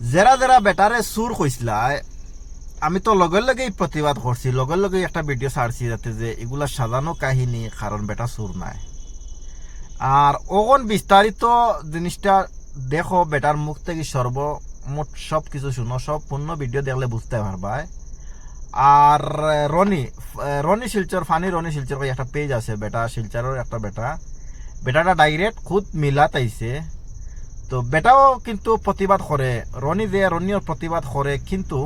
যারা যারা বেটারে সুর কইসলা আমি তো লগে লগেই প্রতিবাদ করছি লগে লগে একটা ভিডিও ছাড়ছি যাতে যে এগুলা সাজানো কাহিনী কারণ বেটা সুর নাই। আর ওগন বিস্তারিত জিনিসটা দেখো বেটার মুখ থেকে সর্বমোট সব কিছু শুনো, সব পূর্ণ ভিডিও দেখলে বুঝতে পারবাই আর রনি রনি শিলচর ফানি রনি শিলচর একটা পেজ আছে, বেটা শিলচরের একটা বেটা। বেটাটা ডাইরেক্ট খুদ মিলাত আইছে তো বেটাও কিন্তু প্রতিবাদ করে রনি যে রনিও প্রতিবাদ করে কিন্তু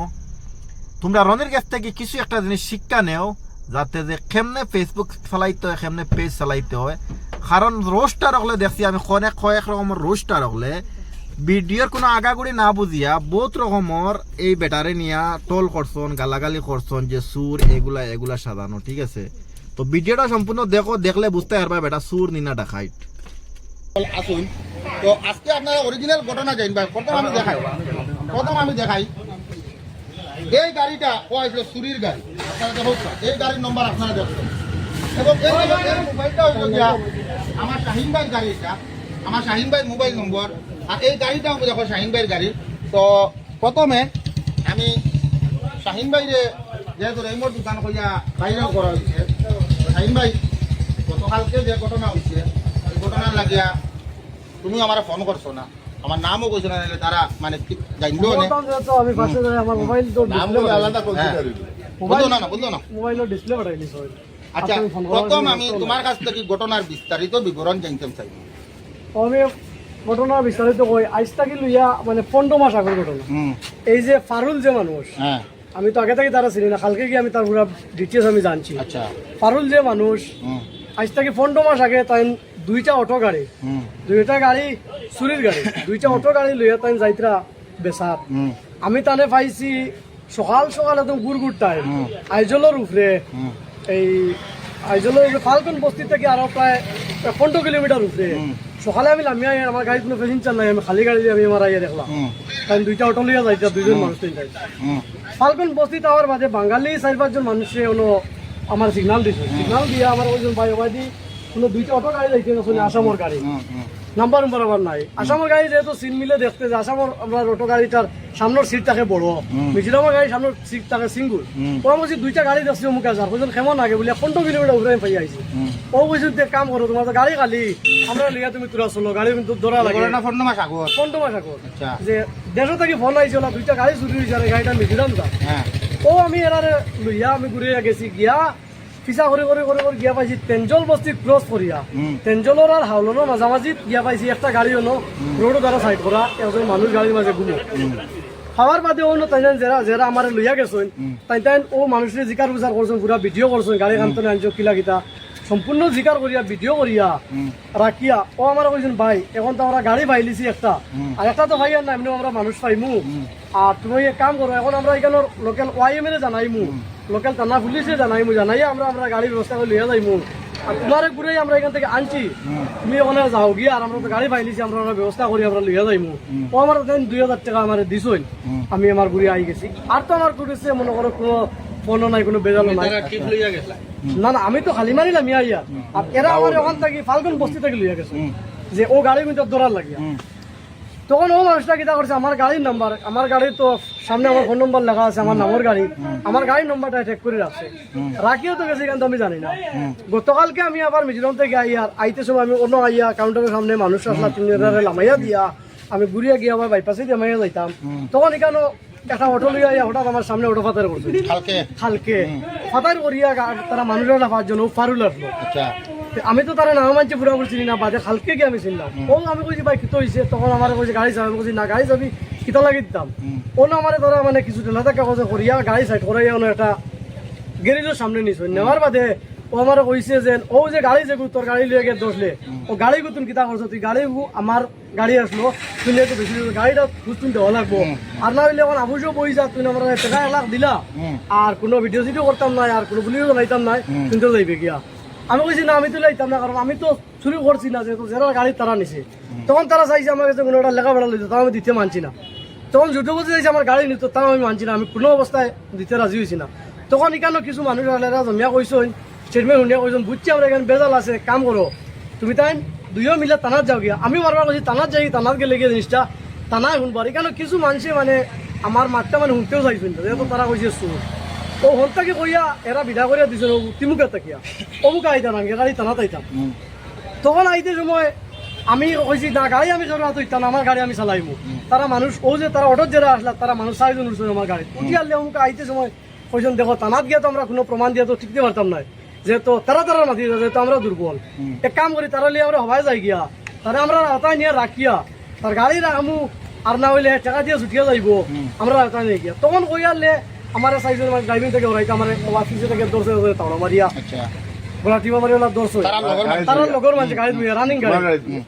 তোমরা রনির কাছ থেকে কিছু একটা জিনিস শিক্ষা নেও, যাতে যে কেমনে ফেসবুক চালাইতে হয়, কেমনে পেজ চালাইতে হয়। কারণ রোস্টার হলে দেখছি আমি অনেক কয়েক রকমের রোস্টার হলে ভিডিওর কোনো আগাগুড়ি না বুঝিয়া বহুত রকমের এই বেটারে নিয়া টোল করছন গালাগালি করছন যে সুর এগুলা এগুলা সাজানো, ঠিক আছে? তো ভিডিওটা সম্পূর্ণ দেখো, দেখলে বুঝতে পারবা বেটা সুর নিনা ডাকাইট আসুন। তো আজকে আপনারা অরিজিনাল ঘটনা জানবেন প্রথম আমি দেখাই। প্রথম আমি দেখাই। এই গাড়িটা, ও আসলে চুরির গাড়ি। আপনারা দেখুন, এই গাড়ির নম্বর আপনারা দেখুন। এবং এই মোবাইলটা হইল আমার শাহিন ভাইয়ের গাড়ি এটা আমার শাহিন ভাইয়ের মোবাইল নম্বর আর এই গাড়িটাও দেখো শাহিন ভাইয়ের গাড়ি। তো প্রথমে আমি শাহিন ভাইরে যেহেতু রেমোর দোকান কইয়া বাইরেও করা হয়েছে শাহিন ভাই, গতকালকে যে ঘটনা হয়েছে ঘটনার লাগিয়া তুমি আমার ফোন করছ না। আমার নামও কইছো না তারা মানে জানলো না। বলতাম যে তো আমি পাশে আমার মোবাইল তো ডিসপ্লে হ্যাঁ। বুঝলো না না বুঝলো না। মোবাইলের ডিসপ্লে বাড়াই দিছ আচ্ছা প্রথম আমি তোমার কাছ থেকে ঘটনার বিস্তারিত বিবরণ জানতে চাই। আমি ঘটনা বিস্তারিত কই আজ থাকি লইয়া মানে পনেরো মাস আগের ঘটনা এই যে ফারুল যে মানুষ হ্যাঁ। আমি তো আগে থেকে তারা চিনি না কালকে গিয়ে আমি তার পুরা ডিটেলস আমি জানছি। আচ্ছা। ফারুল যে মানুষ আজ থেকে পনেরো মাস আগে তাই দুইটা অটো গাড়ি। দুইটা গাড়ি চুরির গাড়ি। দুইটা অটো গাড়ি লইয়া তাই যাইতরা হুম। আমি তানে পাইছি সকাল সকাল একদম গুড় গুড় টাইম। আইজলের উপরে এই আইজলের উপরে ফাল্কন বস্তি থেকে আরও প্রায় পনেরো কিলোমিটার উপরে সকালে আমি নামিয়ে আমার গাড়ি কোনো প্যাসেঞ্জার নাই আমি খালি গাড়ি আমি আমার আইয়া দেখলাম। কারণ দুইটা অটো লইয়া যাইতা দুইজন মানুষ হুম। ফাল্কন বস্তি তাওয়ার বাদে বাঙালি চার পাঁচজন মানুষে হলো আমার সিগনাল দিছে। সিগনাল দিয়ে আমার ওইজন ভাই ভাই দুইটা অটো গাড়ি যাইতে আসলে আসামর গাড়ি। নাম্বার নাই। আসামের গাড়ি যেহেতু সিট মিলে দেখতে যে আসামের আমরা অটো গাড়িটার সামনের সিট থাকে বড় মিজোরামের গাড়ি সামনের সিট থাকে সিঙ্গুল ও বলছি দুইটা গাড়ি দেখছি মুখে যার বুঝলেন কেমন আগে বলে পনেরো কিলোমিটার উপরে পাই আইছি। ও বলছি কাম করো তোমার তো গাড়ি খালি। আমরা লিয়া তুমি তুরা চলো গাড়ি কিন্তু ধরা লাগে। ফোন মাস আগত পনেরো মাস যে দেড়শো থেকে ফোন আইছিল দুইটা গাড়ি চুরি হয়েছে গাড়িটা মিজোরাম যা হ্যাঁ। ও আমি এরারে লইয়া আমি ঘুরে গেছি গিয়া পিছা করে করে করে করে গিয়া পাইছি। তেঞ্জল বস্তি ক্রস করিয়া তেঞ্জলৰ তেঞ্জলের আর হাওলনের মাঝামাঝি গিয়া পাইছি। একটা গাড়ি ন রোড দ্বারা সাইড করা এজন মানুষ গাড়ির মাঝে গুলো খাওয়ার বাদে অন্য তাই যারা যারা আমার লইয়া গেছেন তাই তাই ও মানুষের জিকার বুঝার করছেন পুরা ভিডিও করছেন গাড়ি কান্তনে আনছো কিলা কিতা সম্পূর্ণ জিকার করিয়া ভিডিও করিয়া রাখিয়া ও আমার কইছেন ভাই এখন তো আমরা গাড়ি পাইলিছি একটা। আর একটা তো ভাই আর না এমনি আমরা মানুষ পাইমু আর তুমি এক কাম করো এখন আমরা এখানে লোকাল ওয়াইএম এর জানাইমু। লোকাল থানা পুলিশে জানাইমু জানাইয়া আমরা আমরা গাড়ি ব্যবস্থা করে লিয়ে যাইমু। আর তোমার ঘুরে আমরা এখান থেকে আনছি। তুমি ওখানে যাও গিয়ে আর আমরা তো গাড়ি পাইলিছি আমরা আমরা ব্যবস্থা করি আমরা লিয়ে যাইমু। ও আমার দুই হাজার টাকা আমার দিছই আমি আমার ঘুরে আই গেছি। আর তো আমার ঘুরেছে মনে করো কোনো ফোনও নাই কোনো বেজালও নাই। না না আমি তো খালি মারিলাম ইয়া ইয়া। আর এরা আমার ওখান থেকে ফাল্গুন বস্তি থেকে লইয়া গেছে। যে ও গাড়ি কিন্তু দৌড়ার লাগিয়া। তখন ও মানুষটা কিতা করছে আমার গাড়ির নাম্বার আমার গাড়ির তো সামনে আমার ফোন নম্বর লেখা আছে আমার নামের গাড়ি। আমার গাড়ির নাম্বারটা ট্যাগ করে রাখছে। রাখিও তো গেছে কিন্তু আমি জানি না। গতকালকে আমি আবার মিজোরাম থেকে আই আর আইতে সময় আমি অন্য আইয়া কাউন্টারের সামনে মানুষ আসলা তিনি লামাইয়া দিয়া আমি ঘুরিয়া গিয়ে আবার বাইপাসে দিয়ে যাইতাম। তখন এখানে একটা অটো লইয়া হঠাৎ আমার সামনে অটো ফাতার করছে কালকে হালকে ফাতার করিয়া তারা মানুষের লাফার জন্য ফারুল আসলো আচ্ছা। আমি তো তারা নাম মানছে পুরো করে চিনি না বাদে হালকে গিয়ে আমি চিনলাম ও আমি কইছি ভাই কিতো হইছে তখন আমার কইছে গাড়ি যাবে কইছি না গাড়ি যাবি কিতা লাগি দিতাম? ও না আমার ধরা মানে কিছু টাকা কথা করিয়া গাড়ি সাইড করাইয়া ওনো একটা গ্যারেজের সামনে নিছ। নেওয়ার বাদে ও আমার কইছে যে ও যে গাড়ি যে তোর গাড়ি লিয়ে গিয়ে দোষলে ও গাড়ি গুতুন কিতা করছ তুই গাড়ি গু- আমার গাড়ি আসলো তুই তো বেশি গাড়িটা খুঁজতুন দেওয়া লাগবো। আর না হইলে এখন আবুজও বই যা তুই আমার টাকা এক লাখ দিলা আর কোনো ভিডিও সিডিও করতাম না আর কোনো পুলিশও লাইতাম না কিন্তু যাইবে গিয়া আমি কইছি না আমি তো লাইতাম না কারণ আমি তো চুরি করছি না যেহেতু যারা গাড়ি তারা নিছে। তখন তারা চাইছে আমার কাছে কোনো একটা লেখাপড়া লইতো তাও আমি দিতে মানছি না। তখন জুটো বলতে চাইছে আমার গাড়ি নিত তাও আমি মানছি না আমি কোনো অবস্থায় দিতে রাজি হয়েছি না। তখন এখানে কিছু মানুষ জমিয়া কইসন স্টেটমেন্ট শুনিয়া কইসন বুঝছি আমরা এখানে বেজাল আছে কাম করো। তুমি তাই দুইও মিলে টানাত যাও গিয়া। আমি বারবার কইছি টানাত যাই টানাত গেলে গিয়ে জিনিসটা তানাই শুনবার এখানে কিছু মানুষে মানে আমার মাতটা মানে শুনতেও চাইছেন যেহেতু তারা কইছে সুর ও হন্তাকে কইয়া এরা বিদা করিয়া দিছে তিমুকে তাকিয়া। অমুক আইতাম আগে গাড়ি টানা তাইতাম তখন আইতে সময় আমি কইছি না গাড়ি আমি চলা তো ইতাম আমার গাড়ি আমি চালাইবো। তারা মানুষ ও যে তারা অটোর যারা আসলা তারা মানুষ চারিজন উঠছে আমার গাড়ি উঠি আনলে অমুক আইতে সময় কইছেন দেখো তানাত গিয়ে তো আমরা কোনো প্রমাণ দিয়ে তো ঠিকতে পারতাম না যেহেতু তারা তারা মাতি যেহেতু আমরা দুর্বল। এক কাম করি তারা লিয়ে আমরা হবাই যাই গিয়া। তারা আমরা রাতায় নিয়ে রাখিয়া তার গাড়ি রাখমু আর না হইলে টাকা দিয়ে ছুটিয়া যাইব। আমরা রাতায় নিয়ে গিয়া। তখন কই আনলে আমার সাইজের ড্রাইভিং থেকে ওরাইতে আমার অফিসে থেকে দর্শে তাওড়া মারিয়া। আচ্ছা। গোলা টিপা মারি ওলা দর্শ তারা লগর মানুষ গাড়ি বইয়া রানিং গাড়ি।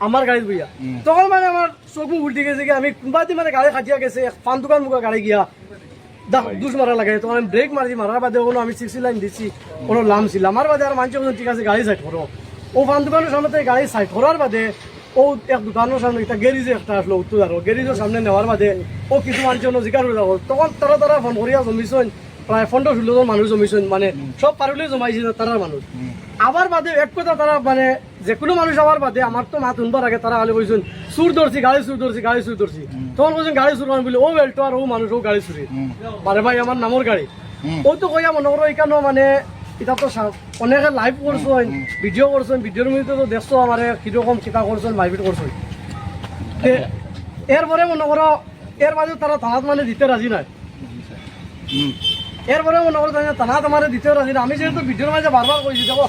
আমার গাড়ি বইয়া তখন মানে আমার চকু উল্টি গেছে আমি কোনবা দি মানে গাড়ি খাটিয়া গেছে এক পান দোকান মুখা গাড়ি গিয়া। দাম দুষ মারা লাগে তখন আমি ব্রেক মারি মারার বাদে আমি সিক্সটি লাইন দিছি, কোনো লাম ছিল। আমার বাদে আর মানুষ ঠিক আছে, গাড়ি সাইড করো ও পান দোকানের সামনে গাড়ি সাইড করার বাদে ও এক দোকানের সামনে, একটা গ্যারেজে একটা আসলো, উত্তর আরও গ্যারেজের সামনে নেওয়ার বাদে ও কিছু মানুষের জিকার তখন তারা তারা ফোন করিয়া জমিছেন প্রায় পনেরো ষোলো জন মানুষ জমিছেন মানে সব পারলে জমাইছে তারার মানুষ আবার বাদে এক কথা তারা মানে যে কোনো মানুষ আবার বাদে আমার তো মাত শুনবার আগে তারা আলে কইছেন সুর ধরছি গাড়ি সুর ধরছি গাড়ি সুর ধরছি তখন কইছেন গাড়ি সুর বলে ও বেল্টো আর ও মানুষ ও গাড়ি চুরি মানে ভাই আমার নামর গাড়ি। ও তো কইয়া মনে করো এখানে মানে এটা তো অনেকে লাইভ করছেন ভিডিও করছেন ভিডিওর মধ্যে তো দেখছ আমার কীরকম কিতা করছেন লাইভ করছেন এরপরে মনে করো এর মাঝে তারা থানাত মানে দিতে রাজি নাই। এরপরে মনে করো থানাত আমার দিতে রাজি না আমি যেহেতু ভিডিওর মাঝে বারবার কইছি দেখো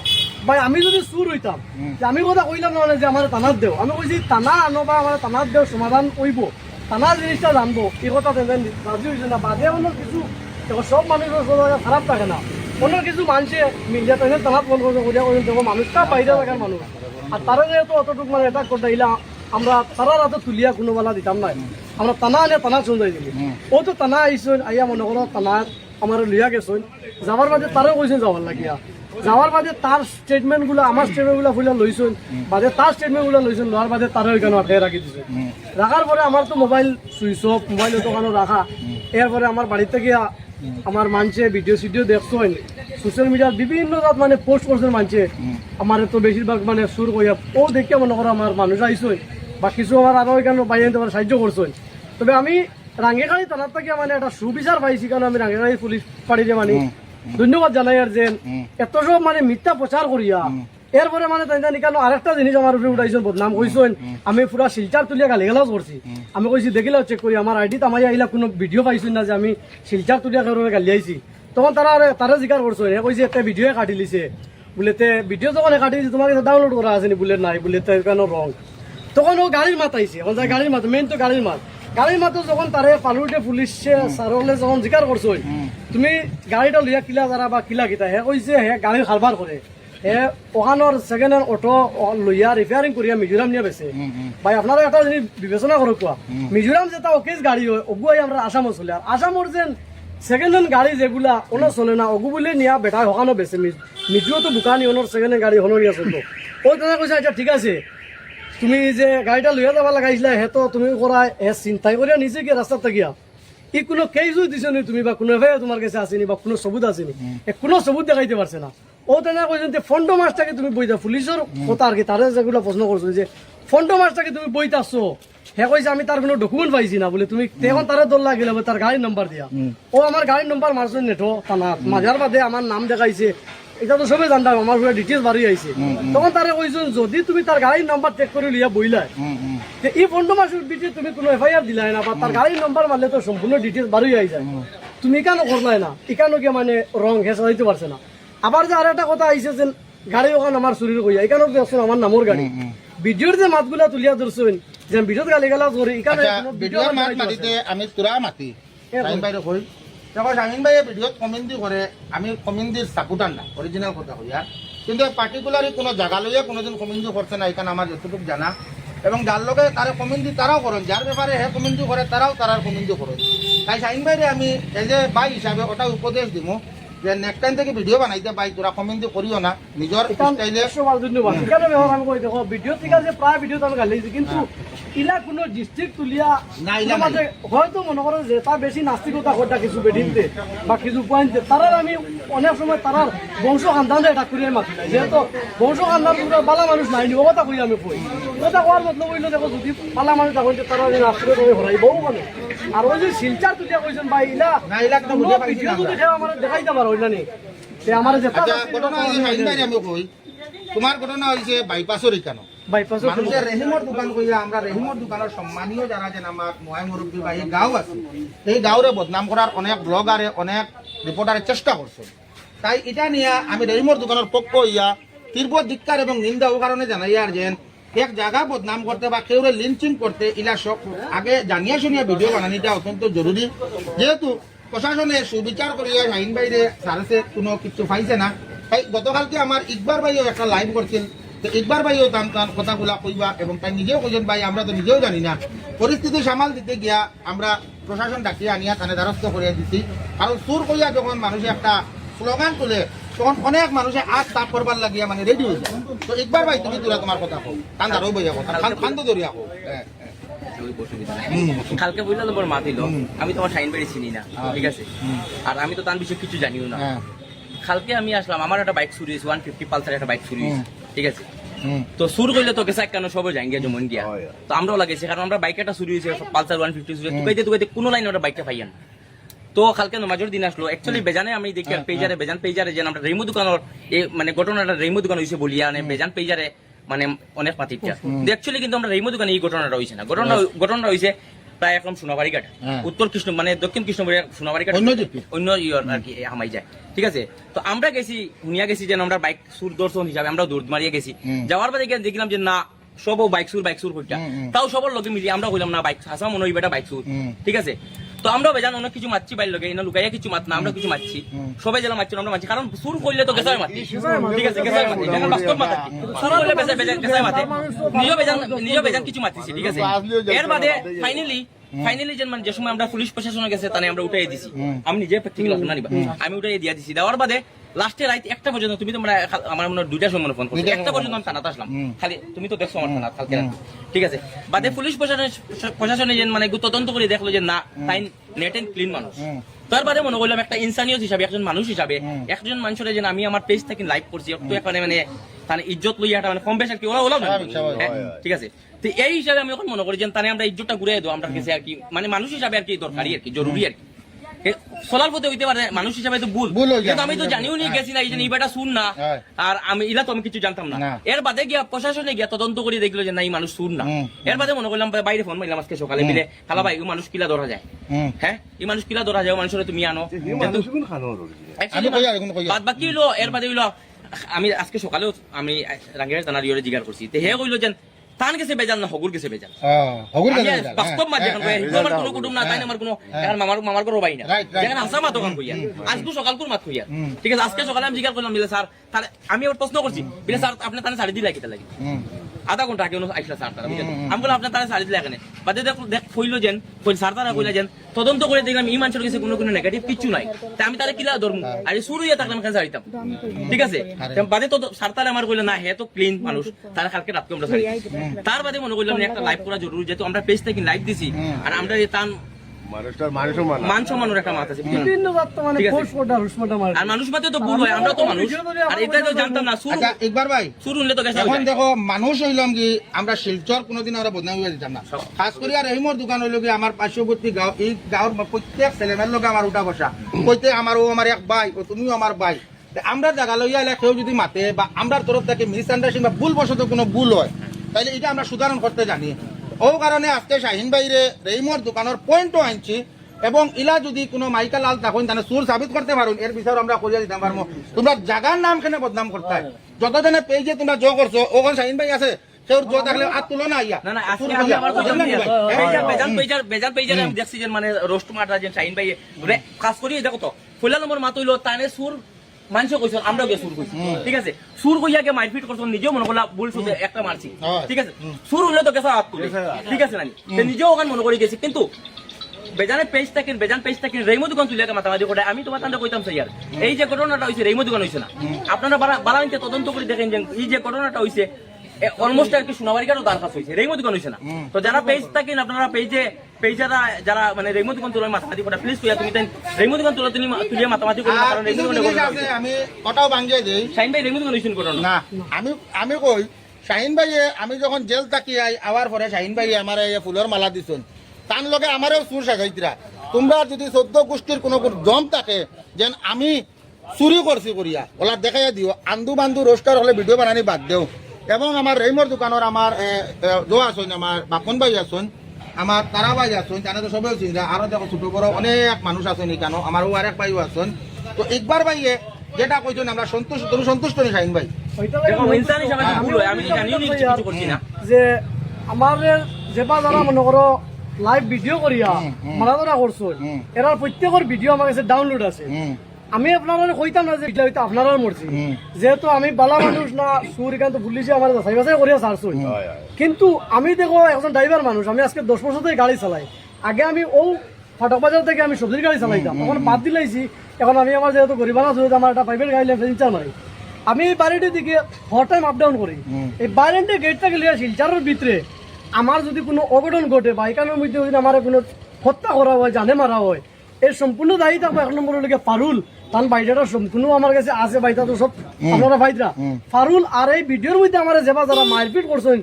ভাই আমি যদি চুর হইতাম যে আমি কথা কইলাম না মানে যে আমার থানাত দেও। আমি কইছি থানা আনো বা আমার থানাত দেও সমাধান কইব থানা জিনিসটা জানব। এই কথা রাজি হয়েছে না বাদে অন্য কিছু দেখো সব মানুষের খারাপ থাকে না। অন্য কিছু মানুষে মিডিয়া তাই থানাত ফোন করছে করিয়া কইছেন দেখো মানুষটা বাইরে থাকার মানুষ। আর তারা যেহেতু অতটুকু মানে এটা করতে আমরা তারা রাতে তুলিয়া কোনো বেলা দিতাম নাই আমরা টানা আনে টানা চলে দিলি ও তো টানা আইসুন আইয়া মনে করো টানা আমার লিয়া গেছুন। যাবার বাদে তারও কইছেন যাবার লাগিয়া। যাওয়ার বাদে তার স্টেটমেন্টগুলো আমার স্টেটমেন্টগুলো ফুলে লইছুন। বাদে তার স্টেটমেন্টগুলো লইছুন, লওয়ার বাদে তারও এখানে আটকে রাখি দিছে। রাখার পরে আমার তো মোবাইল সুইচ অফ মোবাইল দোকানে রাখা। এরপরে আমার বাড়িতে গিয়া আমার মানছে ভিডিও সিডিও দেখছেন। সোশ্যাল মিডিয়ার বিভিন্ন রাত মানে পোস্ট করছেন মানছে। আমার তো বেশিরভাগ মানে সুর কইয়া, ও দেখে মনে করো আমার মানুষ আইসই বা কিছু আমার আরও এখানে বাইরে সাহায্য করছেন। তবে আমি রাঙ্গেখালি থানার থেকে মানে একটা সুবিচার পাইছি কারণ আমি রাঙ্গেখালি পুলিশ পাড়িতে মানে। ধন্যবাদ জানাই আর যে এত সব মানে মিথ্যা প্রচার করিয়া এরপরে মানে তাই জানি কেন আরেকটা জিনিস আমার উপরে উঠাইছেন বদনাম কইছেন। আমি পুরা শিলচার তুলিয়া গালি গালাজ করছি আমি কইছি দেখিলাও চেক করি। আমার আইডি তামাই আহিলা কোনো ভিডিও পাইছেন না যে আমি শিলচার তুলিয়া কারণে গালি আইছি? তখন তারা আরে তারা জিকার করছ হে কইছে একটা ভিডিও কাটি লিছে বলে তে ভিডিও যখন কাটি দিছে তোমাকে ডাউনলোড করা আছে নি বলে নাই বলে তে কেন রং তখন ও গাড়ির মাত আইছে গাড়ির মাত মেইন তো গাড়ির মাত। গাড়ির মাতো যখন তারে পালুটে পুলিশে সারলে যখন জিকার করছ তুমি গাড়িটা লিয়া কিলা যারা বা কিলা কিতা হে কইছে হে গাড়ি খারবার করে হে ওখানোর সেকেন্ড হ্যান্ড অটো লইয়া রিপেয়ারিং করিয়া মিজোরাম নিয়ে বেছে ভাই আপনারা একটা জিনিস বিবেচনা করো কোয়া মিজোরাম যেটা অকেজ গাড়ি হয় অগুয়াই আমরা আসামও চলে। আর আসামর যেন সেকেন্ড হ্যান্ড গাড়ি যেগুলা ওনো চলে না অগু বলে নিয়া বেটা হকানো বেছে মিজুও তো বুকানি ওনোর সেকেন্ড হ্যান্ড গাড়ি হনো নিয়া চলতো ও তেনে কৈছে আচ্ছা ঠিক আছে। তুমি যে গাড়িটা লইয়া যাবা লাগাইছিলা হে তো তুমি করা হে চিন্তাই করিয়া নিজে কি রাস্তাত থাকিয়া। ই কোনো কেইজো দিছে নি তুমি বা কোনো তোমার কাছে আসেনি বা কোনো সবুত আসেনি এ কোনো সবুত দেখাইতে পারছে না। ও তেনে কইছেন যে ফন্ড মাছটাকে তুমি বইতা পুলিশের কথা আর কি তারে যেগুলো প্রশ্ন করছ যে ফন্ড মাছটাকে তুমি বইতাছো হে কইছে আমি তার কোনো ডকুমেন্ট পাইছি না বলে তুমি তখন তারে দল লাগিলে তার গাড়ির নাম্বার দিয়া। ও আমার গাড়ির নাম্বার মারছো নেটো থানাত মাঝার বাদে আমার নাম দেখাইছে। এটা তো সবে জানতাম আমার পুরো ডিটেলস বাড়ি আইছে তখন তারে কইছেন যদি তুমি তার গাড়ির নাম্বার চেক করে লিয়া বইলাই যে এই ফোনটো মাসের বিচে তুমি কোনো এফআইআর দিলাই না বা তার গাড়ির নাম্বার মারলে তো সম্পূর্ণ ডিটেলস বাড়ি আই যায়। তুমি কেন করলাই না এখানে কি মানে রং হেসা দিতে পারছে না। আবার যে আর একটা কথা আইছে যে গাড়ি ওখান আমার চুরির কইয়া এখানে দেখছেন আমার নামর গাড়ি। ভিডিওর যে মাতগুলা তুলিয়া ধরছেন যে ভিডিওত গালি গালা করি এখানে আচ্ছা ভিডিওর মাত মাতিতে আমি তোরা মাতি। শাহিন ভাই কই দেখো শাহিন ভাইয়ে ভিডিওত কমেন্টি করে আমি কমেন্টির সাপোর্টার না অরিজিনাল কথা কইয়া কিন্তু পার্টিকুলারলি কোনো জায়গা লইয়া কোনোদিন কমেন্টি করছে না এখানে আমার যতটুকু জানা। এবং যার লগে তারা কমেন্টি তারাও করেন যার ব্যাপারে হে কমেন্টি করে তারাও তারার কমেন্টি করেন তাই শাহিন ভাইরে আমি এজ এ বাই হিসাবে ওটা উপদেশ দিব যে নেক্সট টাইম থেকে ভিডিও বানাইতে পাই তোরা কমেন্ট করিও না। নিজের স্টাইলে এখানে ব্যবহার আমি কই দেখো ভিডিও ঠিক আছে প্রায় ভিডিও তো আমি গালিছি কিন্তু ইলা কোনো ডিস্ট্রিক্ট তুলিয়া না, ইলা মাঝে হয়তো মনে করো যে তা বেশি নাস্তিকতা করটা কিছু বেডিনতে বা কিছু পয়েন্টে তারার আমি অনেক সময় তারার বংশ খানদান এটা করিয়ে মাতি যেহেতু বংশ খানদান বালা মানুষ নাই নি ও কথা কই আমি কই কথা কোয়ার মতলব হইল দেখো যদি বালা মানুষ তখন তারা যে নাস্তিক করে হরাই বউ মানে আর ওই যে শিলচার তুলিয়া কইছেন ভাই ইলা না, ইলা একটা বুঝে পাইছি না যদি আমরা। নি তে আমার যে আচ্ছা ঘটনা হয়েছে শাহিন ভাই আমি কই তোমার ঘটনা বাইপাসের মানুষের রেহিমর দোকান আমরা রেহিমর দোকানের সম্মানীয় যারা যেন আমার নোয়াই মুরব্বী বা এই গাঁও আছে এই গাঁওরে বদনাম করার অনেক ব্লগারে অনেক রিপোর্টারে চেষ্টা করছে। তাই এটা নিয়ে আমি রেহিমর দোকানের পক্ষ হইয়া তীব্র ধিক্কার এবং নিন্দা ও কারণে জানাই আর যেন এক জায়গা বদনাম করতে বা কেউ লিঞ্চিং করতে, ইলা সব আগে জানিয়া শুনিয়া ভিডিও বানানিটা অত্যন্ত জরুরি। যেহেতু প্রশাসনে সুবিচার করিয়া শাহিন বাইরে সারসে কোনো কিছু পাইছে না। তাই গতকালকে আমার ইকবার ভাইও একটা লাইভ করছিল। তো একবার ভাইও তান তার কথাগুলা কইবা এবং তাই নিজেও কইছেন, ভাই, আমরা তো নিজেও জানি না। পরিস্থিতি সামাল দিতে গিয়া আমরা প্রশাসন ডাকিয়ে আনিয়া তানে দ্বারস্থ করিয়া দিছি। কারণ সুর কইয়া যখন মানুষে একটা স্লোগান তুলে তখন অনেক মানুষে আজ তাপ করবার লাগিয়া মানে রেডি হয়ে যায় তো একবার ভাই তুমি তোরা তোমার কথা কও। কান দাঁড়ো বইয়া কথা খান্দ ধরিয়া কও। হ্যাঁ, হ্যাঁ। ওই অসুবিধা নাই। কালকে বুঝলা তোমার মা দিল। আমি তোমার সাইন বেড়ে চিনি না ঠিক আছে? আর আমি তো তার বিষয়ে কিছু জানিও না। হ্যাঁ। কালকে আমি আসলাম আমার একটা বাইক চুরি হয়েছে ওয়ান ফিফটি পালসার একটা বাইক চুরি হয়েছে ঠিক আছে? তো সুর করলে তো গেছে কেন সবাই যাই গিয়া। জমন গিয়া তো আমরাও লাগেছে কারণ আমরা বাইক একটা চুরি হয়েছে পালসার ওয়ান ফিফটি চুরি তুকাইতে তুকাইতে কোনো লাইন ওটা বাইকটা পাইয়ান তো কালকে নমাজের দিন আসলো। অ্যাকচুয়ালি বেজানে আমি দেখি পেজারে বেজান পেজারে যেন আমরা রেমু দোকানের এই মানে ঘটনাটা রেমু দোকান হয়েছে বলিয়া মানে বেজান পেজারে মানে অনেক পাতিটা অ্যাকচুয়ালি কিন্তু আমরা রেমু দোকানে এই ঘটনাটা হয়েছে না। ঘটনা ঘটনাটা হয়েছে প্রায় এখন সোনাবাড়ি ঘাট হ্যাঁ। উত্তর কৃষ্ণ মানে দক্ষিণ কৃষ্ণবাড়ি সোনাবাড়ি ঘাট অন্য ইয়র আর কি হামাই যায়। ঠিক আছে? তো আমরা গেছি শুনিয়া গেছি যে আমরা বাইক সুর দর্শন হিসাবে আমরা দৌড় মারিয়ে গেছি। যাওয়ার পরে গিয়ে দেখলাম যে না সব বাইক সুর বাইক সুর করটা হুম। তাও সবার লোকে মিলিয়ে আমরা কইলাম না বাইক হাসা মনে হইবে বাইক সুর। ঠিক আছে? তো আমরা বেজান অনেক কিছু মারছি বাইর লোকে এনে লুকাইয়া কিছু মাত না আমরা কিছু মারছি। সবাই জেলা মারছি আমরা মারছি। কারণ সুর করলে তো গেছায় মাতি ঠিক আছে গেছায় মাতি এখন বাস্তব মাতি সুর করলে বেজায় বেজান গেছায় মাতি নিজ বেজান নিজ বেজান কিছু মারছি ঠিক আছে? এর বাদে ফাইনালি ফাইনালি যে মানে যে সময় আমরা পুলিশ প্রশাসনে গেছে তানে আমরা উঠাই দিছি। আমি নিজে প্র্যাকটিক্যাল না নিবা? আমি উঠাই দিয়া দিছি। দেওয়ার বাদে লাস্টে রাত একটা পর্যন্ত তুমি তোমরা আমার মনে হয় দুইটার সময় মনে ফোন করছ। একটা পর্যন্ত আমি থানাতে আসলাম। খালি তুমি তো দেখছ আমার থানা কালকে ঠিক আছে। বাদে পুলিশ প্রশাসনে প্রশাসনে যে মানে তদন্ত করে দেখল যে না তাই নেট এন্ড ক্লিন মানুষ। হুম। তার বাদে মনে করলাম একটা ইনসানিয়ত হিসাবে একজন মানুষ হিসাবে একজন মানুষের যে আমি আমার পেজ থেকে লাইভ করছি একটু এখানে মানে তার ইজ্জত লইয়া একটা মানে কম বেশ কি ওরা ওলা স্বাভাবিক, স্বাভাবিক। ঠিক আছে। তো এই হিসাবে আমি এখন মনে করি যে তানে আমরা ইজ্জতটা ঘুরে দেবো আমরা কাছে আর কি মানে মানুষ হিসাবে আর কি দরকারি আর কি জরুরি আর কি। পথে হইতে পারে মানুষ হিসাবে তো ভুল। ভুল হয়ে যায়। কিন্তু আমি তো জানিও নি গেছি। না এই যে ইবাটা শুন না। হ্যাঁ। আর আমি ইলা তো আমি কিছু জানতাম না। এর বাদে গিয়া প্রশাসনে গিয়া তদন্ত করে দেখল যে না এই মানুষ শুন না। এর বাদে মনে করলাম বাইরে ফোন মারলাম আজকে সকালে মিলে খালা ভাই মানুষ কিলা ধরা যায়? হ্যাঁ? এই মানুষ কিলা ধরা যায় মানুষের তুমি আনো। আমি কই আর এখন কই বাদ বাকি হইল এর বাদে হইল আমি আজকে সকালেও আমি রাঙ্গের জানার ইয়ে জিগার করছি। তে হে কইলো যে তান কেসে বেজাল না হগুর কেসে বেজাল। হগুর আমি বেজাল বাস্তব মা এখন কই, আমার কোনো কুটুম না তাই না আমার কোনো এখন মামার মামার কোনো ভাই না. যেখানে আসা মা কান কইয়া। আজকে সকাল কোন মাত কইয়া। ঠিক আছে আজকে সকালে আমি জিজ্ঞাসা করলাম বিলে স্যার তাহলে আমি ওর প্রশ্ন করছি। বিলে স্যার আপনি তাহলে সাড়ে দিলা কিতা লাগে হুম। আধা ঘণ্টা আগে আইসলা স্যার তারা। আমি বললাম আপনার তারা সারি দিলে এখানে বাদে দেখ দেখ কইলো যেন কই স্যার তারা কইলা যেন তদন্ত করে দেখলাম এই মানুষের কাছে কোনো কোনো নেগেটিভ কিছু নাই। তা আমি তারা কিলা ধরমু আর শুরু ইয়া থাকলাম কেন সারিতাম ঠিক আছে? তাই বাদে তো স্যার তারা আমার কইলো না হে তো ক্লিন মানুষ তারা কালকে রাতকে আমরা সারি তার বাদে মনে করলাম একটা লাইভ করা জরুরি যেহেতু আমরা পেজ থেকে লাইভ দিছি। আর আমরা এই তান মানা মান সম্মানের একটা মাত আছে বিভিন্ন মানে ঠিক আছে। ফোর্স কোটা হুসমাটা মার আর মানুষ মাতে তো ভুল হয় আমরা তো মানুষ। আর এটা তো জানতাম না শুরু আচ্ছা একবার ভাই। শুরু হলে তো গেছে এখন দেখো মানুষ হইলাম কি আমরা শিলচর কোনোদিন আমরা বদনাম হয়ে দিতাম না। খাস করে আর রহিমর দোকান হইল কি আমার পার্শ্ববর্তী গাঁও এই গাঁওর প্রত্যেক ছেলেমেয়ের লোক আমার উঠা বসা। কইতে আমার ও আমার এক ভাই ও তুমিও আমার ভাই। আমরা জায়গা লইয়া এলে কেউ যদি মাতে বা আমরার তরফ থেকে মিস আন্ডারস্ট্যান্ডিং বা ভুল বশত কোনো ভুল হয় তাহলে এটা আমরা সুধারণ করতে জানি। ও কারণে আজকে শাহিন বাইরে রহিমর দোকানের পয়েন্টও আনছি এবং ইলা যদি কোনো মাইকা লাল থাকুন তাহলে সুর সাবিত করতে পারুন এর বিষয়ে আমরা করিয়া দিতাম পারব তোমরা জাগার নাম কেন বদনাম করতে যতজনে পেজে তোমরা জো করছ ওখান শাহিন ভাই আছে দেখছি যে মানে রোস্ট মাটা যে শাইন ভাই কাজ করি দেখো তো ফুলা নম্বর মাত হইল তানে সুর মানুষ কইছো আমরাও গিয়ে সুর কইছি। ঠিক আছে? সুর কইয়া গে মারপিট নিজেও মনে করলা ভুল একটা মারছি। ঠিক আছে? সুর হইলে তো গেছে হাত তুলে। ঠিক আছে নানি? নিজেও ওখানে মনে করে গেছি। কিন্তু বেজানে পেজ থাকেন বেজান পেজ থাকেন রেমো দোকান তুলে মাতামাতি করে। আমি তোমার তান্ডে কইতাম স্যার এই যে ঘটনাটা হইছে রেমো দোকান হইছে না। আপনারা বালা বারাইতে তদন্ত করে দেখেন যে এই যে ঘটনাটা হইছে অলমোস্ট আর কি সোনাবাড়িকারও দরখাস্ত হয়েছে। দোকান হইছে না? তো যারা পেজ থাকেন আপনারা পেজে পেজারা যারা মানে রেইমো দোকান তুলে মাতামাতি করে প্লিজ তুই তুমি তাই দোকান তুলে তুমি তুলিয়ে মাতামাতি করে কারণ হইছে। আমি ভাঙিয়ে দেই। শাহিন ভাই হইছেন না। আমি আমি কই শাহিন ভাইয়ে আমি যখন জেল থাকি আই আওয়ার পরে শাহিন ভাইয়ে আমার এই ফুলের মালা দিছুন। তার লগে আমারও সুর সাজাইতরা তোমরা যদি চোদ্দ গোষ্ঠীর কোনো কোনো দম থাকে যেন আমি চুরি করছি করিয়া ওলা দেখাইয়া দিও। আন্দু বান্দু রোস্টার হলে ভিডিও বানানি বাদ দেও। এবং আমার রেইমর দোকানের আমার জো আসুন আমার বাপন ভাই আসুন আমার তারা ভাই আসুন জানে তো সবাই চিন্তা আরও দেখো ছোট বড় অনেক মানুষ আছেন এখানে আমার ও আরেক ভাইও আসুন তো একবার ভাইয়ে যেটা কইছেন আমরা সন্তুষ্ট তুমি সন্তুষ্ট নি শাহিন ভাই। যে আমার যেবা যারা মনে করো লাইভ ভিডিও করিয়া মারাধরা করছ। এরার প্রত্যেকের ভিডিও আমার কাছে ডাউনলোড আছে। আমি আপনারা কইতাম না যে এটা হইতো আপনারা মরছি। যেহেতু আমি বালা মানুষ না সুর এখান তো পুলিশে আমার যাচাই বাছাই করিয়া ছাড়ছো কিন্তু আমি দেখো একজন ড্রাইভার মানুষ আমি আজকে দশ বছর থেকে গাড়ি চালাই। আগে আমি ও ফাটক বাজার থেকে আমি সবজির গাড়ি চালাইতাম। এখন বাদ দিলাইছি। এখন আমি আমার যেহেতু গরিবানা যেহেতু আমার একটা প্রাইভেট গাড়ি লেফেন্সার মারি আমি এই বাড়িটির দিকে হর টাইম আপ ডাউন করি। এই বাইরেন্টে গেটটা গেলে শিলচারের ভিতরে আমার যদি কোনো অঘটন ঘটে বা এখানের মধ্যে যদি আমার কোনো হত্যা করা হয় জানে মারা হয় এর সম্পূর্ণ দায়ী থাকব এক নম্বর লেগে পারুল তার বাইটাটা সম্পূর্ণ আমার কাছে আছে বাইটা তো সব আপনারা বাইতরা। ফারুল আর এই ভিডিওর মধ্যে আমার যেবা যারা মারপিট করছেন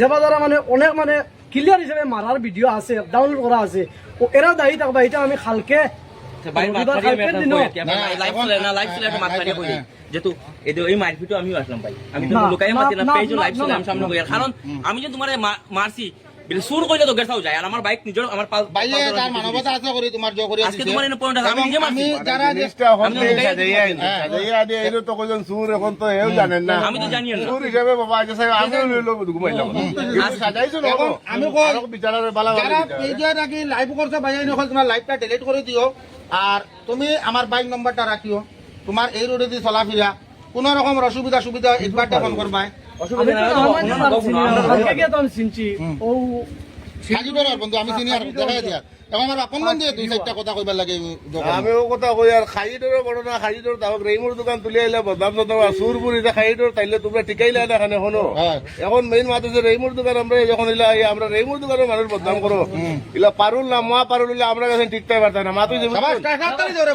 যেবা যারা মানে অনেক মানে ক্লিয়ার হিসেবে মারার ভিডিও আছে ডাউনলোড করা আছে ও এরা দায়ী থাকবা এটা আমি খালকে আমি এই এই তোমার মারছি বিল সুর কইলে তো গেছাও যায়। আর আমার বাইক নিজের আমার পাল ভাইয়ে তার মানবতা আছে করে তোমার করে আজকে তোমার এনে পয়েন্ট আমি নিজে মারছি যারা জিনিসটা হল আমি তো দিয়ে লুকাইয়া সাজাইয়া দিতে সাজাইয়া দিয়ে এলো তো কজন সুর এখন তো এও জানেন না। আমি তো জানিও না। সুর হিসাবে বাবা সাহেব আমিও লইলো ঘুমাইলাম কিন্তু সাজাইছো না আমি কই বিচারের বালা যারা পেজে নাকি লাইভ করছে ভাইয়া নকল তোমার লাইভটা ডিলিট করে দিও আর তুমি আমার বাইক নম্বরটা রাখিও তোমার এই রোডে দিয়ে চলাফেরা কোনো রকম অসুবিধা সুবিধা একবার ফোন করবা আমি অসুবিধা আমি চিনছি। ও সাজি ডলার বন্ধু আমি চিনি আর দেখাই দিয়া আমার আপন বন্ধু দুই চারটা কথা কইবার লাগে দোকানে। আমিও কথা কই আর খাইডরের ঘটনা খাইডর তাহলে রেইমুর দোকান তুলে আইলে বদনাম সদনাম আর সুর পুরি খাইডর তাইলে তোমরা টিকাইলে না এখানে হনো হ্যাঁ। এখন মেইন মাত্র যে রেইমুর দোকান আমরা যখন ইলা আমরা রেইমুর দোকানের মানুষ বদনাম করো ইলা পারুল না মা পারুল হইলে আমরা কাছে টিকতে পারতাম না মাতুই যে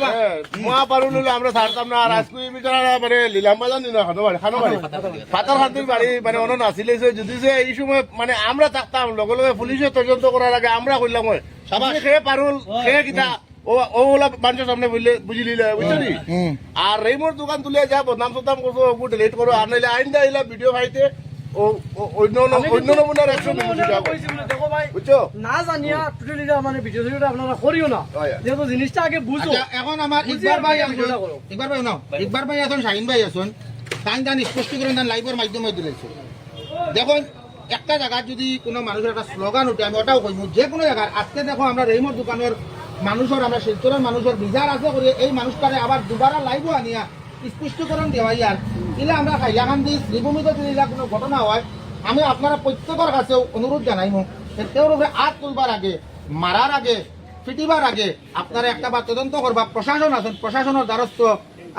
হ্যাঁ, মা পারুল হইলে আমরা ছাড়তাম না আর আজকে বিচারা মানে লিলাম বাজান দিন খানো বাড়ি খানো বাড়ি বাড়ি মানে নাছিলে যদি যে এই সময় মানে আমরা থাকতাম লগে লগে পুলিশে তদন্ত করার আগে আমরা করলাম হয় সাবাস। পারুল খেয়ে কিতা ও ওলা মানুষের সামনে বুঝলে বুঝি লিলে বুঝছ নি? আর রেইমোর দোকান তুলে যা বদনাম সদনাম করছ ওগুলো ডিলিট করো। আর নাইলে আইন দা ইলা ভিডিও ভাইতে না না। হয়। জিনিসটা আগে বুঝো। আচ্ছা, এখন আমার ইকবার ভাই করো। ইকবার ভাই নাও ইকবার ভাই আসুন শাহিন ভাই আসুন তাই তান স্পষ্টীকরণ তান লাইভের মাধ্যমে দিলেছে দেখুন একটা জায়গায় যদি কোনো মানুষের একটা স্লোগান উঠে, আমি ওটাও কইব যে কোনো জায়গায় আজকে দেখো আমরা রেইমর দোকানের মানুষের আমরা শিলচরের মানুষের বিচার আছে করে এই মানুষটারে আবার দুবারা লাইভও আনিয়া স্পষ্টীকরণ দেওয়াই আর ইলা আমরা হাইলাকান্দি শ্রীভূমিতে যদি কোনো ঘটনা হয়, আমি আপনারা প্রত্যেকের কাছে অনুরোধ জানাইমু যে তেওঁৰ উপরে হাত তুলবার আগে, মারার আগে, ফিটিবার আগে আপনারা একটা বা তদন্ত করবা, প্রশাসন আছেন প্রশাসনের দ্বারস্থ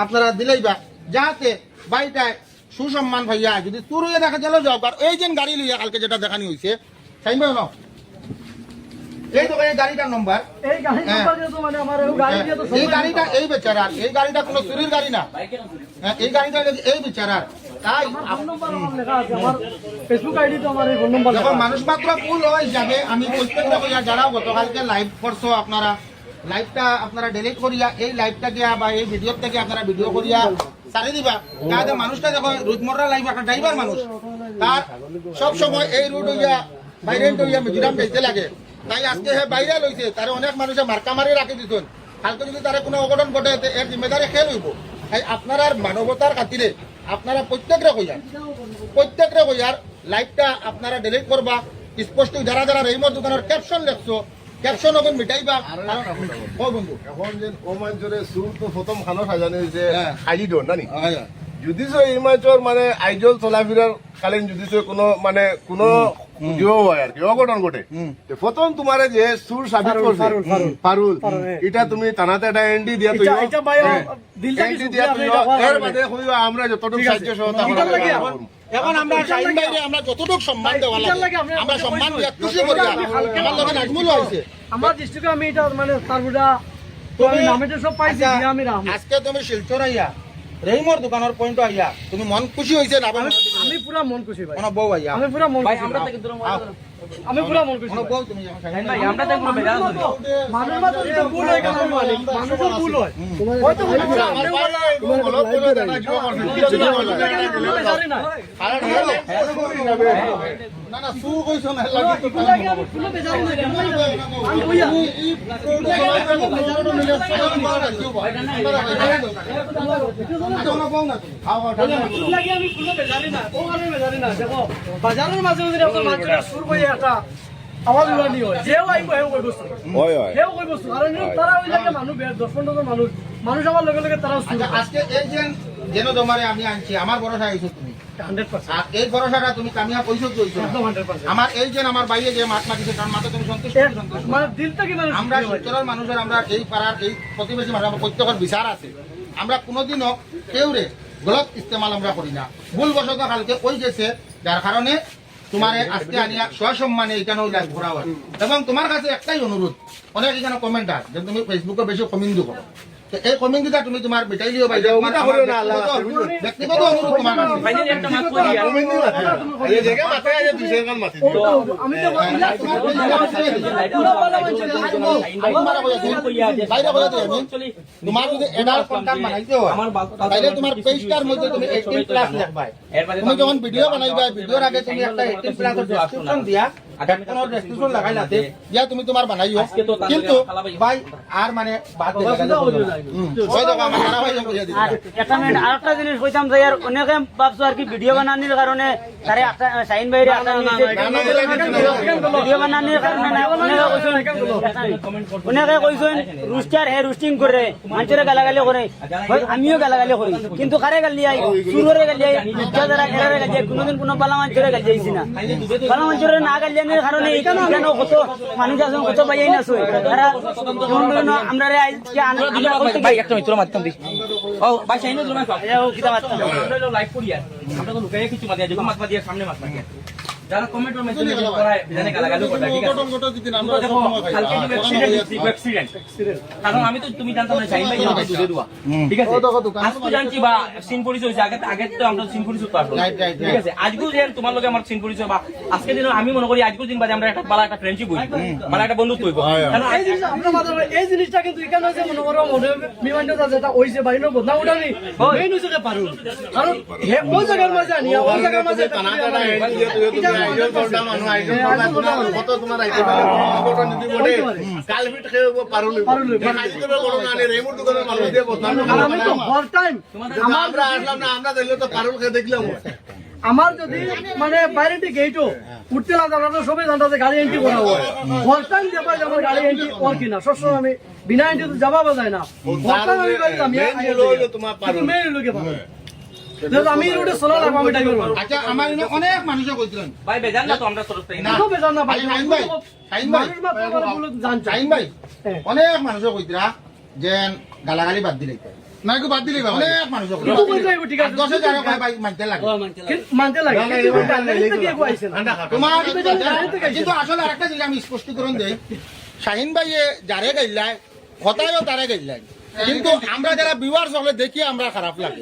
আপনারা দিলেই বা, যাতে বাড়িটায় সুসম্মান ভাইয়া যদি চুর হয়ে দেখা গেল যাও। আর এই যে গাড়ি লইয়া কালকে যেটা দেখানি হয়েছে তাই ভাই ন এই তো এই গাড়িটার নম্বর এই গাড়ি হ্যাঁ। এই সময় গাড়িটা এই বেচারার এই গাড়িটা কোনো চুরির গাড়ি না। এই গাড়িটা এই বেচারার। তাই। মানুষ মাত্র ভুল হয় যাবে আমি যারা গতকালকে লাইভ করছ আপনারা লাইভটা আপনারা ডিলিট করিয়া, এই লাইভটা গিয়া বা এই ভিডিও থেকে আপনারা ভিডিও করিয়া সারি দিবা। যাতে মানুষটা দেখো রুদমররা লাইভ একটা ড্রাইভার মানুষ। তার সব সময় এই রুট হইয়া, বাইরে হইয়া মিজোরাম যেতে লাগে। তাই আজকে হে বাইরে লইছে, তারে অনেক মানুষে মার্কা মারি রাখি দিছেন। কালকে যদি তারে কোনো অঘটন ঘটে এর জিম্মেদারি খেয়ে লইব। তাই আপনার মানবতার খাতিরে আপনারা প্রত্যেকরে কইয়া, প্রত্যেকরে কইয়ার লাইভটা আপনারা ডিলিট করবা। স্পষ্ট যারা যারা রেইমর দোকানের ক্যাপশন লেখছো। ক্যাপশন ও বন্ধু। এখন যে ও মানুষের সুর তো প্রথম খানো সাজানো হয়েছে হ্যাঁ। খাইডর নানি? যদি সে এই মাছর মানে আইজল চলাফেরার কালীন যদি সে কোনো মানে কোনো হয় আর কি অঘটন ঘটে। প্রথম তোমার যে সুর সাবিত করছে। পারুল হ্যাঁ। এটা তুমি টানাতে একটা এন্ডি দিয়া তুই এন্ডি দিয়া তুই এর বাদে আমরা যতটুকু সাহায্য সহযোগিতা এখন- আমরা শাহিন ভাইরে আমরা যতটুকু সম্মান দেওয়া লাগে আমরা সম্মান। দিয়া খুশি করি আমি আমার লগে হইছে আমার দৃষ্টিতে আমি এটা মানে তুমি নামেটা সব পাইছি আচ্ছা, আমি রাম। আজকে তুমি শিলচর আইয়া রেইমর দোকানের পয়েন্ট আইয়া তুমি মন খুশি হইছে না? আমি আমি পুরা মন খুশি ভাই। কোনো বউ আইয়া। আমি পুরা মন খুশি। আমরা ভাই। করো। আমি পুরা মন খুশি ভাই। ভাই আমরা থেকে কোনো বেজার না। মানুষ মাত্র যেটা ভুল হয় কেন মালিক মানুষের ভুল হয় হয়তো ভুল হয়, আমার ভাই বলা- বলে জানা জীব করছে কিছু না। কারণ হলো না না সু কইছো না লাগি তো বেজারই নাই, কেন আমি কইয়া। আমি কোনো বেজারই নাই, ও কারণে বেজারই নাই। দেখো, বাজারের মাঝে মাঝে একটা মানুষের সুর করে একটা আওয়াজ উলানি হয়। যেও আইব হেও কই বস্তু। হয় হয়। হেও কই বস্তু। কারণ তারা ওই লাগে মানুষ বের দশ পনেরো মানুষ মানুষ আমার লগে লগে তারা আচ্ছা, আজকে এই যে যেন তোমারে আমি আনছি আমার ভরসা তুমি। এই ভরসাটা তুমি কামিয়া কইছো কি হইছো না? একদম হান্ড্রেড পার্সেন্ট আমার এই যে আমার বাইরে যে মাছ মাতিছে তার মাথা তুমি সন্তুষ্ট সন্তুষ্ট। মানে আমরা শিলচরের মানুষের আমরা এই পাড়ার এই প্রতিবেশী মানুষ আমার প্রত্যেকের বিচার আছে। আমরা কোনোদিনও কেউরে গলত ইস্তেমাল আমরা করি না। ভুল বশত কালকে কই গেছে যার কারণে তোমার আজকে আনিয়া সসম্মানে এখানে লাইভ ঘোরা হয় এবং তোমার কাছে একটাই অনুরোধ, অনেক এখানে কমেন্ট আছে যে তুমি ফেসবুকে বেশি কমেন্ট করো এই কমেন্ট তুমি তোমার বেটাই দিও ভাই তোমার ওটা করিও না, আল্লাহ ব্যক্তিগত- অনুরোধ তোমার কাছে ফাইনালি একটা মাত কই দিয়া। এই জায়গা মাথায় আছে দুই সেকেন্ড মাটি তো আমি তো ইলা তোমার পুরা বালা মানছে না বাইরে বলে দিই আমি তোমার যদি এডাল্ট কন্টেন্ট বানাইতে হয় আমার বাল- তোমার পেজটার মধ্যে তুমি 18 প্লাস লিখবা তুমি যখন ভিডিও বানাইবা ভিডিওর আগে তুমি একটা 18 প্লাস ডেসক্রিপশন দিয়া ডেসক্রিপশন লাগাই তুমি তোমার বানাইও। কিন্তু ভাই- আর মানে বাদ দিয়ে লাগাইলে বাবা বলব না। হুম, ওই দেখো আমার খারাপ যাবে দিদি আর একটা জিনিস কইতাম যে আর অনেকে ভাবছ আর কি ভিডিও বানানোর কারণে তারে একটা শাহিন ভাইরে একটা নিচে ভিডিও বানানোর কারণে অনেকে কইছেন রুস্টার হে রুস্টিং করে মানুষের গালাগালি করে। আমিও গালাগালি করি। কিন্তু কারে গালি আই? সুরে গালি আই এরারে গালি কোনোদিন কোনো বালা মানুষের গালি আইছি না। বালা মানুষের না গালি আনার কারণে কেন কত মানুষ আছে কত পাইয়াই না সই তারা আমরা ভাই একটা মিত্র মাধ্যম দিই ও ভাই সব ও কিতা মাধ্যম আমরা লাইভ করি আর। আমরা তো লুকাইয়া কিছু মাতিয়া যখন মাত মাতিয়া সামনে মাত মাতিয়া যারা কমেন্ট ও মেসেজ করায় জানে গালাগালি করে ঠিক আছে? ঘটন যদি আমরা দেখো কালকে যে অ্যাক্সিডেন্ট অ্যাক্সিডেন্ট কারণ আমি তো তুমি জানতাম না শাহিন ভাই আমাকে দুধে দেওয়া ঠিক আছে? আজকে জানছি বা সিন পরিচয় হয়েছে আগে আগে তো আমরা সিন পরিচয় তো right, ঠিক আছে? আজকেও যে তোমার লগে আমার সিন পরিচয় বা আজকে দিন আমি মনে করি আজকেও দিন বাদে আমরা একটা বালা একটা ফ্রেন্ডশিপ হইব। বালা একটা বন্ধুত্ব হইব। কারণ এই জিনিসটা আমরা মাধ্যমে এই জিনিসটা কিন্তু এখানে যে মনে করো মনে মিমান্ডটা যেটা ওইছে বাইরে বদনা উঠানি মেইন হইছে যে পারুল। কারণ হে ওই জায়গার মাঝে আনিয়া ওই জায়গার মাঝে করতা করতা তোমার কত তোমার যদি বলে কাল ফিট খেয়ে পারুল পারুল হইব। না রে রেমুর দোকানের মানুষ দিয়ে বদনাম আমি তো হর টাইম আমরা আসলাম না আমরা দেখলে তো পারুল খেয়ে দেখলাম আমার যদি মানে বাইরে গেইটো উঠতে না জানা সবাই জানতা যে গাড়ি এন্ট্রি করা হয়। হর টাইম যে আমার গাড়ি এন্ট্রি ওর কিনা সবসময় আমি বিনা এন্ট্রি তো যাবা যায় না। হর টাইম আমি। মেইন লোকে আমি রোডে চলা লাগবো আমি ড্রাইভার আচ্ছা আমার এনে অনেক মানুষে কইছিলেন ভাই বেজান না তো আমরা তরফ না দেখো বেজান না ভাই শাহিন ভাই, শাহিন ভাই। মানুষ মাত্র করে বলে জানছো। জাহিন ভাই হ্যাঁ। অনেক মানুষে কইতরা যে গালাগালি বাদ দিলে বাদ দিলে অনেক মানুষে কিন্তু ঠিক আছে। কয় ভাই মানতে লাগে। মানতে লাগে। তোমার আসলে আরেকটা জিনিস আমি স্পষ্টীকরণ দেই। শাহিন ভাই যারে গাইলাই হতায়ও তারে গাইলাই কিন্তু আমরা যারা ভিউয়ার্স হলে দেখি আমরা খারাপ লাগে।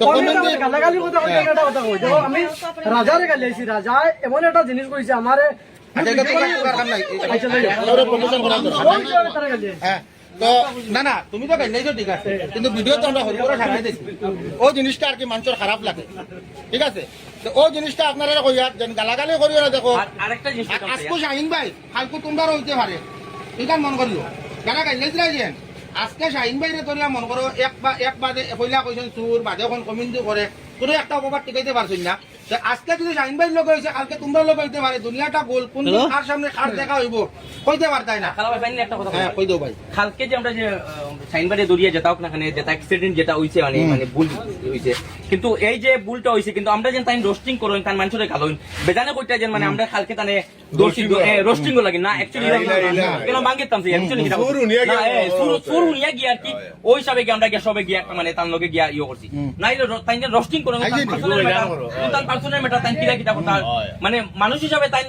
আমি গেলে দেখো, আমি রাজারে গালি আইছি রাজা এমন একটা জিনিস কইছে আমারে আচ্ছা। আচ্ছা, গালি আইছে। হ্যাঁ তো না না তুমি তো গাইলাইছো ঠিক আছে। কিন্তু ভিডিও তো আমরা হরি সারাই দিছি। ও জিনিসটা আর কি মানুষের খারাপ লাগে। ঠিক আছে? তো ও জিনিসটা আপনারা কইয়া যেন গালাগালি করিও না দেখো। আর আরেকটা জিনিস আজকে শাহিন ভাই কালকে তোমরা হইতে পারে। এটা মন করিও। যারা গাইলাইছ রাইছেন আজকে শাহিন ভাই রে তোরিয়া মন করো, এক বা এক বাদে কইলা কইছেন চুর বাদে কমিন্দি করে। তোর একটা অপবাদ টিকাইতে পারছেন না। আজকে যদি শাহিন ভাই লোক হয়েছে কালকে তোমরা লোক হইতে পারে। দুনিয়াটা গোল কোন কার সামনে কার দেখা হইব? কইতে পারতাই না? খালা ভাই ফাইনালি একটা কথা হ্যাঁ কই দাও ভাই। কালকে যে আমরা যে আহ, সাইনবাড়ি দরিয়া হোক না এখানে যেটা অ্যাক্সিডেন্ট যেটা হইছে মানে মানে ভুল হইছে। কিন্তু এই যে ভুলটা হইছে কিন্তু আমরা যেন তাই রোস্টিং করুন তার মানুষের গালো বেজানে কইটা যেন মানে আমরা কালকে তানে দোষী রোস্টিং লাগে না অ্যাকচুয়ালি কেন বাঙ্গিতাম সে অ্যাকচুয়ালি সুর হুনিয়া গিয়া- সুর হুনিয়া গিয়া কি ওই হিসাবে গিয়ে আমরা গিয়া সবে গিয়া মানে তার লগে গিয়া ইয়ে করছি। নাইলে তাই রোস্টিং করুন তার পার্সোনাল ম্যাটার তাই কিরা কিটা কথা। মানে মানুষ হিসাবে তাই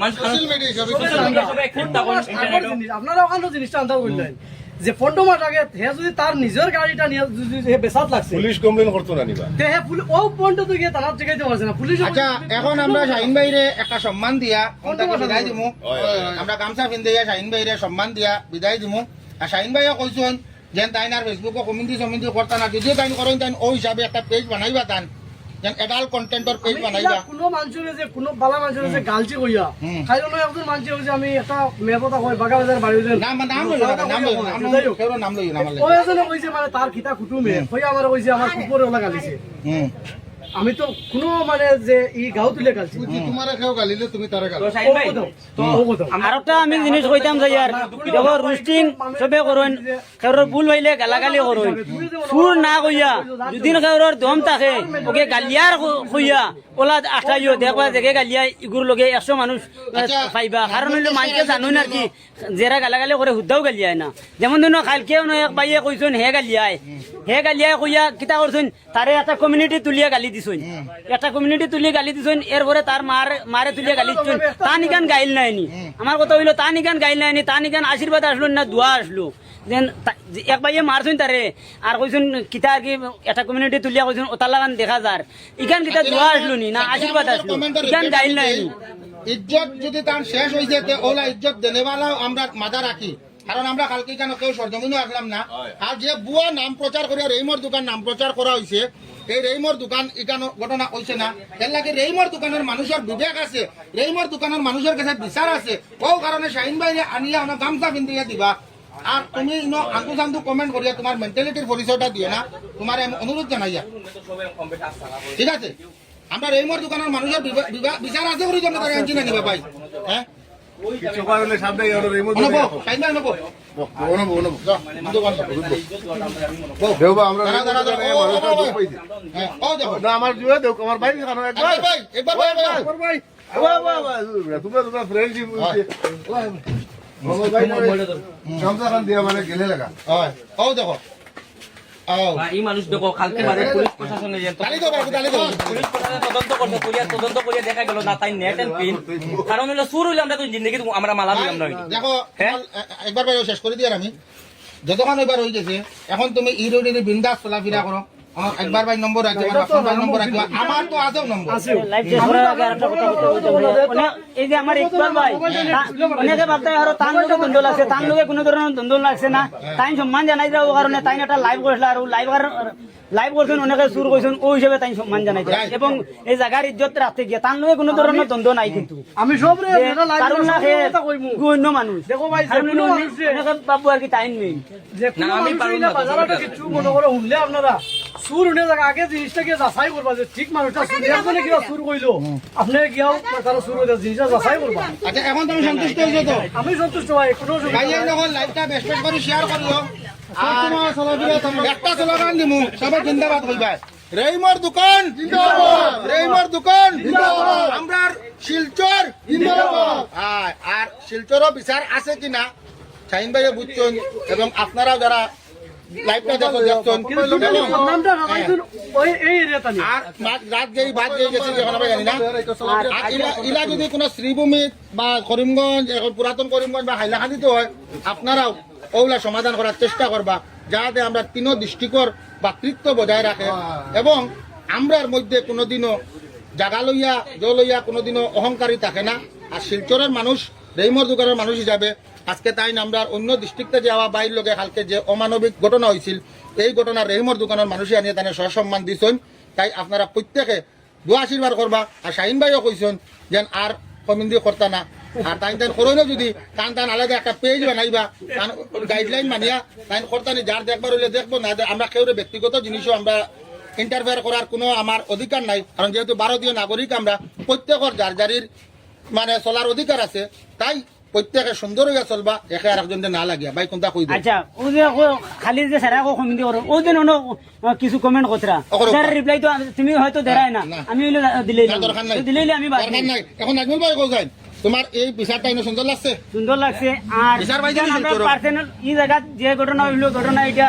মানুষ সোশ্যাল মিডিয়া হিসাবে তখন আগৰ জিনিস, আপনারা ওখানে জিনিসটা করলেন যে ফোনটো মার আগে হে যদি তার নিজের গাড়িটা নিয়ে যদি হে বেসাত লাগছে পুলিশ কমপ্লেন করতো না নিবা। তে হে পুলি- ও তো গিয়ে তারা জায়গায় পারছে না। পুলিশ আচ্ছা এখন আমরা শাহিন ভাইরে একটা সম্মান দিয়া তাকে বিদায় দিমু। আমরা গামছা পিন্ধাইয়া শাহিন ভাইরে সম্মান দিয়া বিদায় দিমু। আর শাহিন ভাইও কইছেন যেন তাই আর ফেসবুকে কমিটি সমিটি করতা না যদিও তাই করেন তাই ও হিসাবে একটা পেজ বানাইবা তান যেন এডাল্ট পেজ বানাইবা কোনো মানুহ যে কোনো বালা মানুষের যে গালছি কইয়া একজন মানুষ হয়েছে আমি একটা মেপতা কই বাগা বাজার বাড়ি নাম নাম নাম নাম নাম কইছে মানে তার খিতা কুটুমে কই আমার কইছে আমার কুকুরে ওলা গালিছে। আমি তো কোনো মানে যে ই গাও তুলে গালছি তোমার খাও গালিলে তুমি তারে গালি। তো ভাই তো ও কথা আর একটা আমি জিনিস কইতাম যে ইয়ার দেখো রুস্টিং সবে করুন কারোর ভুল হইলে গালাগালি করুন সুর না কইয়া দুদিন কারোর দম থাকে ওকে গালিয়ার কইয়া। ওলা আঠাইও দেখবা দেখে গালিয়া ইগুর লগে একশো মানুষ আচ্ছা, পাইবা। কারণ হইল মানুষকে জানুন আর কি যারা গালাগালি করে হুদ্দাও গালিয়ায় না। যেমন ধরুন কালকেও নয় এক বাইয়ে কইছেন হে গালিয়ায় হে গালিয়ায় কইয়া কিতা করছেন তারে একটা কমিউনিটি তুলিয়া গালি দিছেন। একটা কমিউনিটি তুলিয়ে গালি দিছেন এরপরে তার মার মারে তুলিয়ে গালি দিছেন। তা নিকান গাইল নাইনি আমার কথা হইল তা নিকান গাইল নাইনি তা নিকান আশীর্বাদ আসলো না দোয়া আসলো। দেন তা- যে এক বাইয়ে মারছেন তারে আর কইছেন কিতা আর কি একটা কমিউনিটি তুলিয়া কইছেন ওতার লাগান দেখা যার ইকান কিতা দোয়া আসলো নি। না আশীর্বাদ আসলো। ইকান গাইল নাইনি ইজ্জত যদি তার শেষ হয়েছে তে ওলা ইজ্জত দেনেওয়ালাও আমরা মাথা রাখি। কারণ আমরা কালকে কেন কেউ সরজমিনও আসলাম না। আর যে বুয়া নাম প্রচার করিয়া রেইমর দোকান নাম প্রচার করা হয়েছে এই রেইমর দোকান ইকানো ঘটনা হয়েছে না। এর লাগে রেইমর দোকানের মানুষের বিবেক আছে রেইমর দোকানের মানুষের কাছে বিচার আছে। ও কারণে শাহিন বাইরে আনিয়া অনেক গামছা পিন্ধিয়া দিবা। আর তুমি ইনো আঙ্কু সান্দু কমেন্ট করিয়া তোমার মেন্টালিটির পরিচয়টা দিয়ে না। তোমার অনুরোধ জানাইয়া। ঠিক আছে? আমরা রেইমর দোকানের মানুষের বিচার আছে করে জন্য তাকে আনছি না নিবা ভাই হ্যাঁ? আমরা ও, হ্যাঁ, দেখো। আমার ভাই তোমরা তোমরা ফ্রেন্ডশিপ খান দিয়া মানে গেলে লাগা। হয়, ও দেখো। ও। বা এই মানুষ দেখো কালকে বাদে পুলিশ প্রশাসনে যে তালি দাও, বাবু, তালি দাও। পুলিশ প্রশাসনে তদন্ত করছে করিয়া তদন্ত করিয়া দেখা গেল না তাই নেট এন্ড পিন কারণ হলো সুর হইলে আমরা তো জিন্দগি আমরা মালা দিলাম না দেখো হ্যাঁ? একবার শেষ করে দিয়ে আমি যতক্ষণ এবার হয়ে গেছে এখন তুমি ইরোডের রোডে বিন্দাস চলাফেরা করো একবার ভাই নম্বর রাখবা আমার ভাই নম্বর রাখবা আমার তো আছেও নম্বর। লাইভ শেষ করার আগে আরেকটা কথা বলতে বলতে বলতে এই যে আমার ইকবাল ভাই অনেকে ভাবতে আরও তার লোকে দ্বন্দ্ব লাগছে তার লোকে কোনো ধরনের দ্বন্দ্ব লাগছে না। তাই সম্মান জানাই দেওয়ার কারণে তাই একটা লাইভ করছিল আর লাইভ লাইভ করছেন অনেকে সুর করছেন ওই হিসেবে তাই সম্মান জানাই এবং এই জায়গার ইজ্জত রাখতে গিয়ে তার লোকে কোনো ধরনের দ্বন্দ্ব নাই কিন্তু। আমি সব কারণ না অন্য মানুষ। দেখো ভাই, বাবু আর কি টাইম নেই। যে কোনো আমি মানুষ পারব না, বাজারটা কিছু মনে করে শুনলে আপনারা। সুর উঠে যাক আগে জিনিসটাকে যাচাই করবা যে ঠিক মানুষটা সুর একজনে কিবা সুর কইলো আপনি গিয়াও তারা সুর হইতে জিনিসটা যাচাই করবা আচ্ছা এখন তুমি সন্তুষ্ট হয়েছো তো? আমি সন্তুষ্ট ভাই কোনো ভাই যখন লাইভটা বেস্ট বেস্ট করে শেয়ার করিও আর একটা স্লোগান দিমু সবাই জিন্দাবাদ হইবা। রেইমর দোকান জিন্দাবাদ। রেইমর দোকান জিন্দাবাদ। আমরার শিলচর জিন্দাবাদ। আর আর শিলচরও বিচার আছে কিনা শাহিন ভাইয়ে বুঝছেন এবং আপনারাও যারা লাইভটা দেখো দেখছেন আর রাত গেছে এখন আমরা জানি না। ইলা- ইলা যদি কোনো শ্রীভূমি বা করিমগঞ্জ এখন পুরাতন করিমগঞ্জ বা হয় আপনারাও ওগুলা সমাধান করার চেষ্টা করবা যাতে আমরা তিনো দৃষ্টিকর ভাতৃত্ব বজায় রাখে। এবং আমরার মধ্যে কোনোদিনও জাগা লইয়া জল লইয়া কোনোদিনও অহংকারী থাকে না। আর শিলচরের মানুষ রেইমর দোকানের মানুষ হিসাবে আজকে তাই আমরা অন্য ডিস্ট্রিক্টে যাওয়া বাইর লগে কালকে যে অমানবিক ঘটনা হয়েছিল এই ঘটনা রেহিমর দোকানের মানুষে আনিয়ে তানে সসম্মান দিছেন। তাই আপনারা প্রত্যেকে দোয়া আশীর্বাদ করবা আর শাহিন ভাইও কইছেন যেন আর কমিন্দি করতা না। আর তাই তাই করইনো যদি তান তান আলাদা একটা পেজ বানাইবা, তান গাইডলাইন মানিয়া তাই করতানি যার দেখবার হইলে দেখব, না আমরা কেউ ব্যক্তিগত জিনিসও আমরা ইন্টারফেয়ার করার কোনো আমার অধিকার নাই। কারণ যেহেতু ভারতীয় নাগরিক আমরা, প্রত্যেকের যার যারির মানে চলার অধিকার আছে, তাই প্রত্যেকে সুন্দর হইয়া চলবা একে আর একজন না লাগিয়া ভাই কোনটা কই আচ্ছা ও যে খালি যে স্যার আকৌ কমিটি করো ও দিন অন্য কিছু কমেন্ট কতরা স্যার রিপ্লাই তো তুমি হয়তো দেরাই না। আমি নাই। দিলেই আমি বাদ নাই। এখন নাজমুল ভাই কই যাই তোমার এই বিচারটা ইনো সুন্দর লাগছে? সুন্দর লাগছে। আর বিচার বাইরে দিছে আমরা পার্সোনাল এই জায়গা যে ঘটনা হইল ঘটনা এটা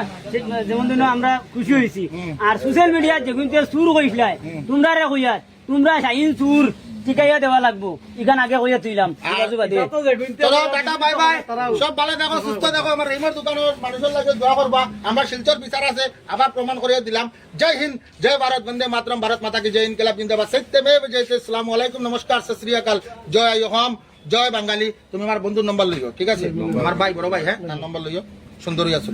যেমন দিন আমরা খুশি হয়েছি আর সোশ্যাল মিডিয়া যেগুন সুর কইছিলাই তোমরা রে কইয়া তোমরা সাইন সুর টিকাইয়া দেওয়া লাগবো। ইখান আগে কইয়া তুইলাম চলো টাটা বাই বাই। সব ভালো দেখো সুস্থ দেখো। আমার রিমোট দোকানের মানুষের লাগে দোয়া করবা। আমার শিলচর বিচার আছে আবার প্রমাণ করিয়ে দিলাম। জয় হিন্দ জয় ভারত বন্দে মাতরম। ভারত মাতা কি জয় ইনকলাব জিন্দাবাদ। সত্যমেব জয় আসসালামু আলাইকুম নমস্কার সত শ্রী আকাল। জয় আইহম জয় বাঙালি। তুমি আমার বন্ধুর নম্বর লইও ঠিক আছে? আমার ভাই বড় ভাই হ্যাঁ? তার নম্বর লইও। সুন্দরী আছো।